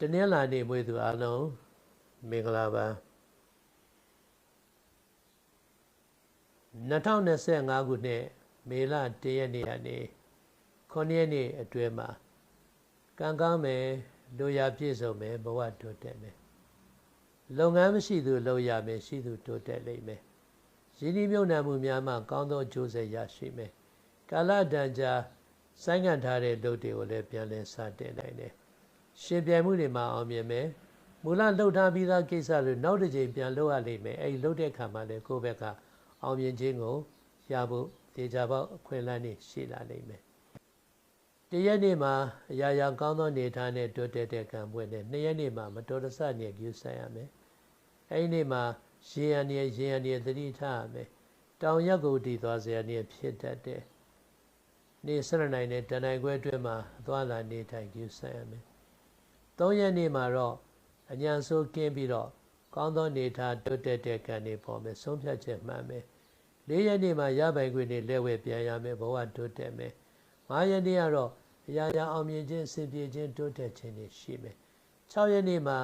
တနင်္လာနေ့မွေးသူအလုံးမင်္ဂလာပါ2025ခုနှစ်မေလ1ရက်နေ့ကနေ9ရက်နေ့အတွင်းမှာကံကောင်းမယ်လူရပြည့်စုံမယ်ဘဝတိုးတက်မယ်လုပ်ငန်းမရှိသူလုပ်ရမယ်ရှိသူတိုးတက်လိမ့်မယ်ရင်းနှီးမြှုပ်နှံမှုများမှကောင်းသောအကျိုးဆက်ရရှိမယ်ကာလတန်ကြာဆိုင်းငံ့ထားတဲ့လုပ်တွေကိုလည်းပြန်လည်စတင်နိုင်တယ် ရှင်ပြိုင်မှုတွေမှာအောင်မြင်မယ်မူလလှုပ်ထားပြီးသားကိစ္စတွေနောက်တစ်ချိန်ပြန်လုပ်ရလိမ့်မယ်အဲဒီလှုပ်တဲ့ခါမှာလည်းကိုယ့်ဘက်ကအောင်မြင်ခြင်းကိုရဖို့တေချာပေါက်အခွင့်အလမ်းတွေရှိလာလိမ့်မယ်တရက်နေ့မှာအရာရာကောင်းသောနေထားနဲ့တိုးတက်တဲ့ကံပွင့်နဲ့နှစ်ရက်နေ့မှာမတော်တဆနေကျူးဆိုင်ရမယ်အဲဒီနေ့မှာရေရန်ရရေရန်ရသတိထားရမယ်တောင်ရက်ကိုတည်သွားစရာနေဖြစ်တတ်တယ်နေ့၁၂နိုင်နဲ့တနိုင်ခွဲအတွင်းမှာအသွားလာနေထိုင်ကျူးဆိုင်ရမယ် ၃ရက်နေ့မှာတော့အညာဆိုးကင်းပြီးတော့ကောင်းသောနေထားတိုးတက်တဲ့ကံတွေပေါ်မယ်ဆုံးဖြတ်ချက်မှန်မယ်၄ရက်နေ့မှာရပိုင်ခွင့်တွေလက်ဝဲပြန်ရမယ်ဘဝတိုးတက်မယ်၅ရက်နေ့ကတော့အရာရာအောင်မြင်ခြင်းစင်ပြေခြင်းတိုးတက်ခြင်းတွေရှိမယ်၆ရက်နေ့မှာ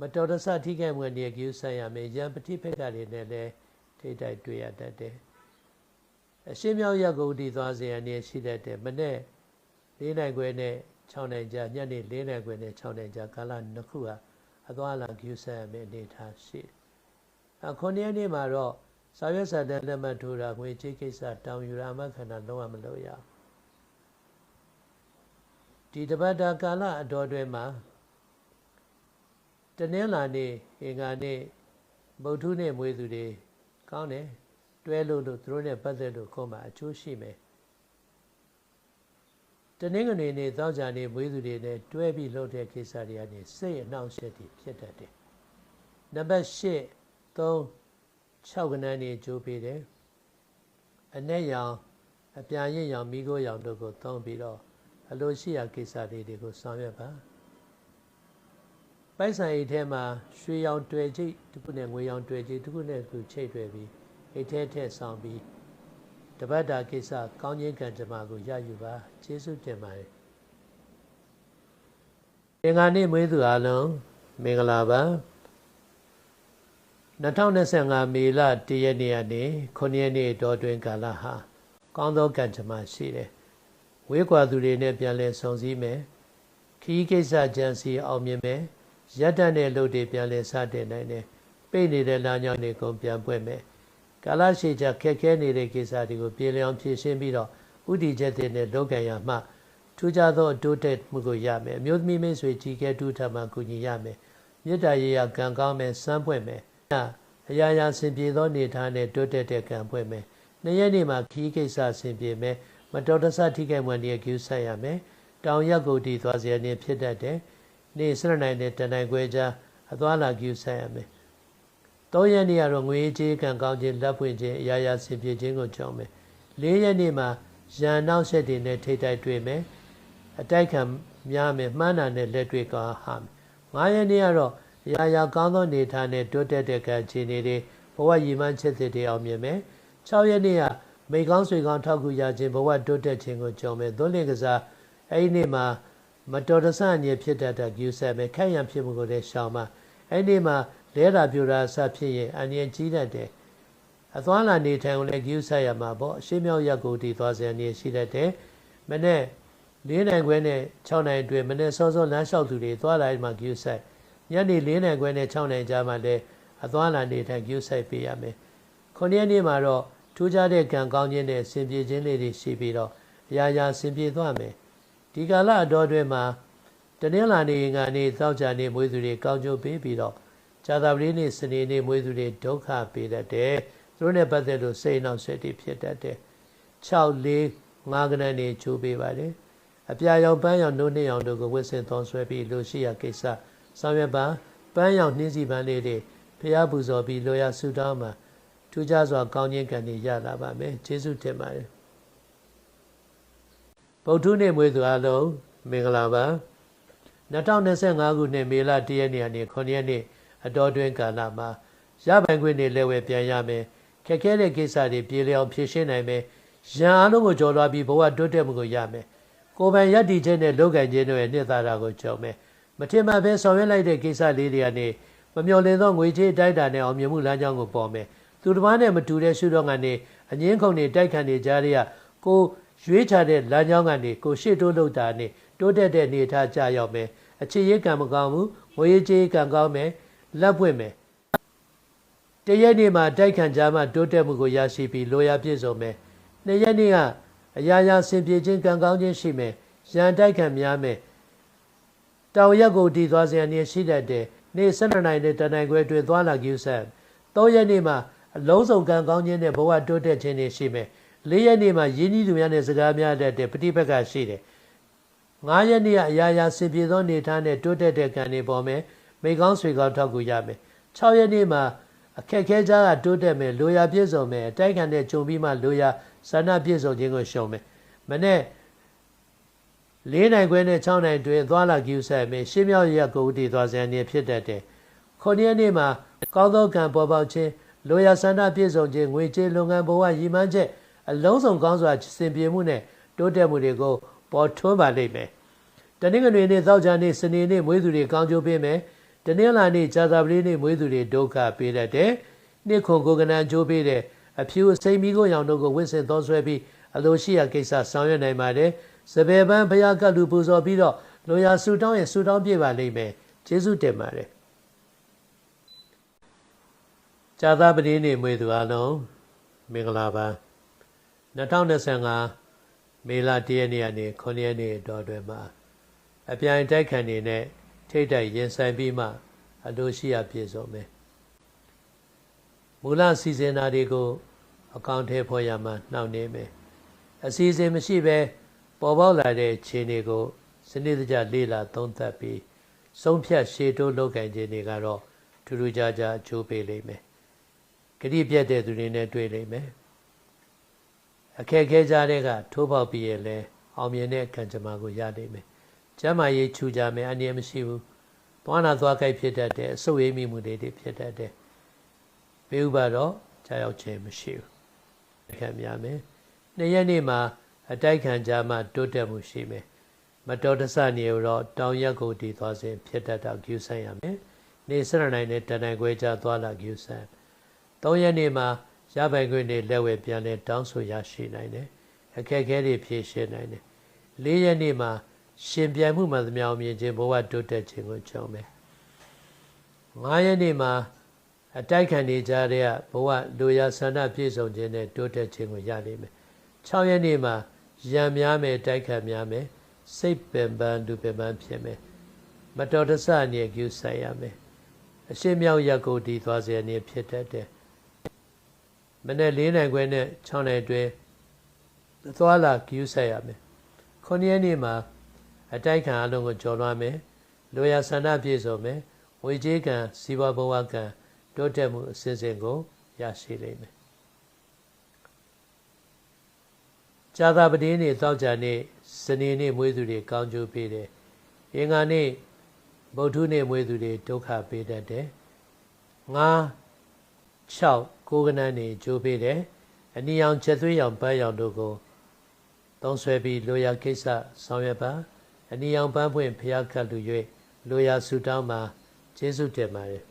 မတော်တဆထိခိုက်မှုတွေကျူးဆန်းရမယ်ရံပတိဖက်ကတွေနဲ့လည်းထိတိုက်တွေ့ရတတ်တယ်အရှင်းမြောက်ရက်ကိုတည်သွားစေရနေရှိတတ်တယ်မနေ့၄နိုင်ခွဲနဲ့ 6နိုင်ကြာညနေ၄နိုင်ခွဲနဲ့6နိုင်ကြာကာလနှစ်ခုဟာအသွားလာကျူးဆန်းရမယ်အနေထားရှိတယ်အခုနေ့နေ့မှာတော့စာရွက်စာတမ်းလက်မှတ်ထိုးတာငွေကြေးကိစ္စတောင်းယူရာမခန္ဓာလုံးဝမလုပ်ရအောင်ဒီတပတ်တာကာလအတော်တွင်မှာတနင်္လာနေ့အင်္ဂါနေ့ဗုဒ္ဓနေ့မွေးသူတွေကောင်းတယ်တွဲလို့လို့သူတို့နဲ့ပတ်သက်လို့ခုမှအကျိုးရှိမယ် တနင်္ဂနွေနေ့သောကြာနေ့မွေးသူတွေနဲ့တွဲပြီးလုပ်တဲ့ကိစ္စတွေကနေစိတ်အနှောင့်အယှက်တွေဖြစ်တတ်တယ်နံပါတ်၈3 6ကနန်းနေကျိုးပေးတယ်အ내ရောင်အပြာရင့်ရောင်မိခိုးရောင်တို့ကိုသုံးပြီးတော့အလိုရှိရာကိစ္စလေးတွေကိုဆောင်ရွက်ပါပိုက်ဆိုင်အိတ်ထဲမှာရွှေရောင်တွေ့ချိတ်တစ်ခုနဲ့ငွေရောင်တွေ့ချိတ်တစ်ခုနဲ့တစ်ခုချိတ်တွေ့ပြီးအိတ်ထဲထည့်ဆောင်ပြီး တပတ်တာကိစ္စကောင်းခြင်းကံကြမ္မာကိုရယူပါကျေးဇူးတင်ပါတယ်အင်္ဂါနေ့မွေးသူအလုံးမင်္ဂလာပါ2025မေလ1ရက်နေ့ကနေ9ရက်နေ့တောတွင်ကာလဟာကောင်းသောကံကြမ္မာရှိတယ်။ဝေးကွာသူတွေနဲ့ပြန်လည်ဆုံစည်းမယ်။ခီးကိစ္စကြံစီအောင်မြင်မယ်။ရက်တတ်တဲ့လုပ်တွေပြန်လည်စတင်နိုင်တယ်။ပိတ်နေတဲ့လမ်းကြောင်းတွေကုန်ပြန်ပွင့်မယ်။ ကာလရှိချခက်ခဲနေတဲ့ကိစ္စတွေကိုပြေလည်အောင်ဖြေရှင်းပြီးတော့ဥတီချက်တွေနဲ့လုပ်ကံရမှထူးခြားသောအတိုးတက်မှုကိုရမယ်။အမျိုးသမီးမိတ်ဆွေကြီးကဲတူထမှကူညီရမယ်။မေတ္တာရေးရကံကောင်းမယ်စမ်းပွင့်မယ်။အရာရာဆင်ပြေသောနေထားနဲ့တိုးတက်တဲ့ကံပွဲမယ်။နှစ်ရက်နေ့မှာခီးကိစ္စဆင်ပြေမယ်။မတော်တဆထိခိုက်မှန်တဲ့ကျူးဆက်ရမယ်။တောင်ရက်ကိုတီသွားစရာနေဖြစ်တတ်တယ်။နေ့စရနိုင်တဲ့တနိုင်ခွဲကြားအသွားလာကျူးဆက်ရမယ်။ သုံးရက်နေ့ကတော့ငွေကြေးကံကောင်းခြင်းလက်ဖွင့်ခြင်းအရာရာဆင်ပြေခြင်းကိုကြောင်းမယ်။လေးရက်နေ့မှာရန်နောက်ဆက်တွေနဲ့ထိတိုက်တွေ့မယ်။အတိုက်ခံများမယ်မှန်းတာနဲ့လက်တွေ့ကောဟာမယ်။ငါးရက်နေ့ကတော့ရာရာကောင်းသောနေထားနဲ့တိုးတက်တဲ့ကံခြေနေတွေဘဝရည်မှန်းချက်စစ်တွေအောင်မြင်မယ်6ရက်နေ့ကမိကောင်းဆွေကောင်းထောက်ကူရခြင်းဘဝတိုးတက်ခြင်းကိုကြုံမယ်သွန်လင်ကစားအဲ့ဒီနေ့မှာမတော်တဆအငြိဖြစ်တတ်တဲ့ကျူးဆက်မယ်ခိုက်ရန်ဖြစ်မှုကိုလည်းရှောင်ပါအဲ့ဒီမှာ လဲတာပြူတာဆဖြစ်ရင်အငြိကြီးတတ်တယ်အသွားလာနေထိုင်ကိုလည်းကျူးဆက်ရမှာပေါ့အရှိမြောက်ရက်ကိုတည်သွားစေနေရှိတတ်တယ်မနေ့၄နိုင်ခွဲနဲ့6နိုင်အတွင်းမနေ့စောစောလမ်းလျှောက်သူတွေသွားလာမှကျူးဆက်ညနေ၄နိုင်ခွဲနဲ့6နိုင်ကြားမှာလည်းအသွားလာနေထိုင်ကျူးဆိုင်ပေးရမယ်။ခုနှစ်နေ့မှာတော့ထူးခြားတဲ့ကံကောင်းခြင်းနဲ့ဆင်ပြေခြင်းလေးတွေရှိပြီးတော့အရာရာဆင်ပြေသွားမယ်။ဒီကာလအတော်အတွင်းမှာတနင်္လာနေ့ကနေသောကြာနေ့မွေးသူတွေကောင်းကျိုးပေးပြီးတော့ ဇာတာပတိနေ့စနေနေ့မွေးသူတွေဒုက္ခပေးတတ်တယ်။သူတို့နဲ့ပတ်သက်လို့စိတ်နှောက်ဆက်တွေဖြစ်တတ်တယ်။6 4 5ကနန်းနေချိုးပေးပါတယ်။အပြာရောင်ပန်းရောင်နှုတ်နှင်းရောင်တို့ကိုဝစ်စင်သွန်ဆွဲပြီးလူရှိရာကိစ္စဆောင်ရွက်ပါပန်းရောင်နှင်းစီပန်းလေးတွေဖျားပူဇော်ပြီးလောရဆုတောင်းမှာထူးခြားစွာကောင်းခြင်းကံတွေရလာပါမယ်ကျေးဇူးတင်ပါတယ်ဗုဒ္ဓနေ့မွေးသူအလုံးမင်္ဂလာပါ2025ခုနှစ်မေလ1ရက်နေ့ကနေ9ရက်နေ့ အတော်တွင်ကာလမှာရပိုင်ခွင့်တွေလည်းဝယ်ပြန်ရမယ်ခက်ခဲတဲ့ကိစ္စတွေပြေလည်အောင်ဖြေရှင်းနိုင်မယ်ရန်အားလုံးကိုကြော်လွှားပြီးဘဝတိုးတက်မှုကိုရမယ်ကိုယ်ပိုင်ယက်တီခြင်းနဲ့လုပ်ကံခြင်းတို့ရဲ့နှစ်သာရကိုကြော်မယ်မထင်မှတ်ပဲဆောင်ရွက်လိုက်တဲ့ကိစ္စလေးတွေကနေမမျှော်လင့်သောငွေကြေးတိုက်တာနဲ့အောင်မြင်မှုလမ်းကြောင်းကိုပေါ်မယ်သူတစ်ပါးနဲ့မတူတဲ့ရှုထောင့်ကနေအငင်းခုန်နေတိုက်ခတ်နေကြတဲ့ကကိုရွေးချတဲ့လမ်းကြောင်းကနေကိုရှေ့တိုးလုပ်တာနဲ့တိုးတက်တဲ့နေထားကြရောက်မယ်အခြေရေးကံမကောင်းဘူးငွေကြေးကံကောင်းမယ် လက်ပွင့်မယ်တရက်နေ့မှာတိုက်ခံကြမှာတိုးတက်မှုကိုရရှိပြီးလိုရာပြည့်စုံမယ်နှစ်ရက်နေ့ကအရာရာဆင်ပြေခြင်းကံကောင်းခြင်းရှိမယ်ရန်တိုက်ခံများမယ်တောင်ရက်ကိုတည်သွားစရာနေရှိတတ်တဲ့နေ့12နိုင်တဲ့တနိုင်ခွဲအတွင်းသွားလာကြည့်ဆက်၃ရက်နေ့မှာအလုံးစုံကံကောင်းခြင်းနဲ့ဘဝတိုးတက်ခြင်းတွေရှိမယ်၄ရက်နေ့မှာရင်းနှီးသူများနဲ့စကားများတတ်တဲ့ပဋိပက္ခရှိတယ်9ရက်နေ့ကအရာရာဆင်ပြေသောနေထားနဲ့တိုးတက်တဲ့ကံတွေပေါ်မယ် မိကောင်းဆွေကောင်းထောက်ကူရမယ်6ရက်နေ့မှာအခက်ခဲကြားကတိုးတက်မယ်လိုရာပြည့်စုံမယ်အတိုက်ခံတဲ့ဂျုံပြီးမှလိုရာဆန္ဒပြည့်စုံခြင်းကိုရှုံမယ်မနေ့၄နိုင်ခွဲနဲ့6နိုင်တွင်သွားလာကြည့်ဆက်မယ်ရှင်းမြောက်ရက်ကိုတည်သွားစံနေဖြစ်တတ်တယ်ခုနှစ်ရက်နေ့မှာကောင်းသောကံပေါ်ပေါက်ခြင်းလိုရာဆန္ဒပြည့်စုံခြင်းငွေကြေးလုပ်ငန်းဘဝရည်မှန်းချက်အလုံးစုံကောင်းစွာစင်ပြေမှုနဲ့တိုးတက်မှုတွေကိုပေါ်ထွန်းပါလိမ့်မယ်တနင်္ဂနွေနေ့သောကြာနေ့စနေနေ့မွေးသူတွေကောင်းကျိုးပေးမယ် တနင်္လာနေ့ကြာသပတေးနေ့မွေးသူတွေဒုက္ခပေးတတ်တယ်နှစ်ခွန်ကိုကနန်ကျိုးပေးတဲ့အဖြူအစိမ်မီကိုရောင်တို့ကိုဝင့်ဆင်သောဆွဲပြီးအလိုရှိရာကိစ္စဆောင်ရွက်နိုင်ပါတယ်စပယ်ပန်းဘုရားကလူပူဇော်ပြီးတော့လိုရာဆူတောင်းရင်ဆူတောင်းပြပါလိမ့်မယ်ကျေးဇူးတင်ပါတယ်ဇာသပတိနေ့မွေသူအလုံးမင်္ဂလာပါ2025မေလ1ရက်နေ့ကနေ9ရက်နေ့တော်တွင်မှာအပြိုင်တိုက်ခံနေနဲ့ ထိတ်တိုက်ရင်ဆိုင်ပြီးမှအလိုရှိရာပြည့်စုံမယ်မူလစီစဉ်တာတွေကို အကောင့်ထဲဖော်ရမှာနှောင့်နေမယ်အစီအစဉ်မရှိဘဲပေါ်ပေါက်လာတဲ့ခြေတွေကိုစနစ်တကျလေ့လာသုံးသပ်ပြီးဆုံးဖြတ်ရှေ့တိုးလုပ်ကင်ခြင်းတွေကတော့ထူးထူးခြားခြားအကျိုးပေးလိမ့်မယ်ဂရိပြတ်တဲ့သူတွေနဲ့တွေ့လိမ့်မယ်အခက်ခဲကြတဲ့ကထိုးပေါက်ပြီးရင်လဲအောင်မြင်တဲ့ကံကြမ္မာကိုရနိုင်မယ် ကျမ်းမာရေးခြူကြမယ်အနည်းမရှိဘူးသွားနာသွားကြိုက်ဖြစ်တတ်တဲ့အဆုတ်ရည်မိမှုတွေဖြစ်တတ်တယ်ဘေးဥပါတော့ကြာရောက်ခြင်းမရှိဘူးခံများမယ်နှစ်ရက်နေ့မှာအတိုက်ခံကြမှာတိုးတက်မှုရှိမယ်မတော်တဆနေတော့တောင်ရက်ကိုတည်သွားခြင်းဖြစ်တတ်တော့ကျူးဆန်းရမယ်နေစရနိုင်နဲ့တဏ္ဍခွဲကြသွားလာကျူးဆန်းသုံးရက်နေ့မှာရပိုင်ခွင့်တွေလက်ဝဲပြန်လဲတောင်းဆိုရရှိနိုင်တယ်အခက်အခဲတွေဖြေရှင်းနိုင်တယ်လေးရက်နေ့မှာ ရှင်ပြိုင်မှုမှန်သမျှအောင်မြင်ခြင်းဘဝတိုးတက်ခြင်းကိုကြုံမယ်ငါးရက်နေ့မှာအတိုက်ခံနေကြတဲ့ဘဝလူရဆန္ဒပြည့်စုံခြင်းနဲ့တိုးတက်ခြင်းကိုရနိုင်မယ်6ရက်နေ့မှာရံများမယ်တိုက်ခံများမယ်စိတ်ပင်ပန်းဒုပင်ပန်းဖြစ်မယ်မတော်တဆအနေကျူဆိုင်ရမယ်အရှင်းမြောက်ရက်ကိုတည်သွားစေအနေဖြစ်တတ်တယ်မနေ့၄နိုင်ခွဲနဲ့6နိုင်တွင်သွားလာကျူဆိုင်ရမယ်9ရက်နေ့မှာ အတိုက်ခံအလုံးကိုကြော်လွှမ်းမယ်လိုရာဆန္ဒပြည့်စုံမယ်ဝေကြေးကံစီးပွားဘဝကံတိုးတက်မှုအစဉ်စဉ်ကိုရရှိလိမ့်မယ်ဇာတာပတိနေ့တောက်ကြနေ့စနေနေ့မွေးသူတွေကောင်းကျိုးပေးတယ်။အင်္ဂါနေ့ဗုဒ္ဓနေ့မွေးသူတွေဒုက္ခပေးတတ်တယ်။ငါ6ကိုကနန်းနေကျိုးပေးတယ်။အနီရောင်ချက်သွေးရောင်ပန်းရောင်တို့ကိုသုံးဆွဲပြီးလိုရာကိစ္စဆောင်ရွက်ပါ။ အနီရောင်ပန်းပွင့်ဖျားခတ်လူ၍လိုရာဆူတောင်းမှာကျေးဇူးတင်ပါတယ်